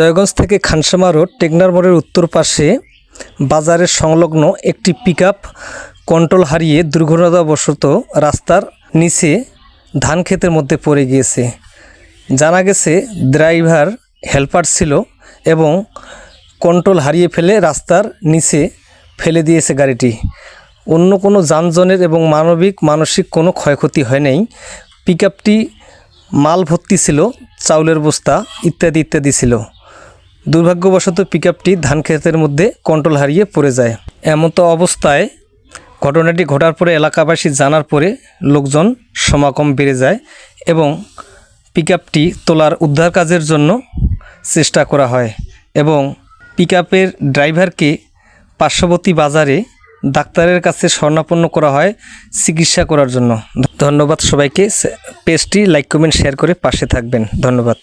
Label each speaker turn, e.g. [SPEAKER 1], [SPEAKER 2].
[SPEAKER 1] জয়গঞ্জ থেকে খানসামা রোড, টেকনার মোড়ের উত্তর পাশে বাজারের সংলগ্ন একটি পিকআপ কন্ট্রোল হারিয়ে দুর্ঘটনাবশত রাস্তার নিচে ধান ক্ষেতের মধ্যে পড়ে গিয়েছে। জানা গেছে ড্রাইভার হেল্পার ছিল এবং কন্ট্রোল হারিয়ে ফেলে রাস্তার নিচে ফেলে দিয়েছে গাড়িটি। অন্য কোনো যানজনের এবং মানবিক, মানসিক কোনো ক্ষয়ক্ষতি হয় নাই পিকআপটি মাল ভর্তি ছিল, চাউলের বস্তা ইত্যাদি ইত্যাদি ছিল। দুর্ভাগ্যবশত পিকআপটি ধান ক্ষেতের মধ্যে কন্ট্রোল হারিয়ে পড়ে যায়। এমতো অবস্থায় ঘটনাটি ঘটার পরে এলাকাবাসী জানার পরে লোকজন সমাগম বেড়ে যায় এবং পিকআপটি তোলার উদ্ধার কাজের জন্য চেষ্টা করা হয় এবং পিকআপের ড্রাইভারকে পার্শ্ববর্তী বাজারে ডাক্তারের কাছে স্বর্ণাপন্ন করা হয় চিকিৎসা করার জন্য। ধন্যবাদ সবাইকে। পেজটি লাইক, কমেন্ট, শেয়ার করে পাশে থাকবেন। ধন্যবাদ।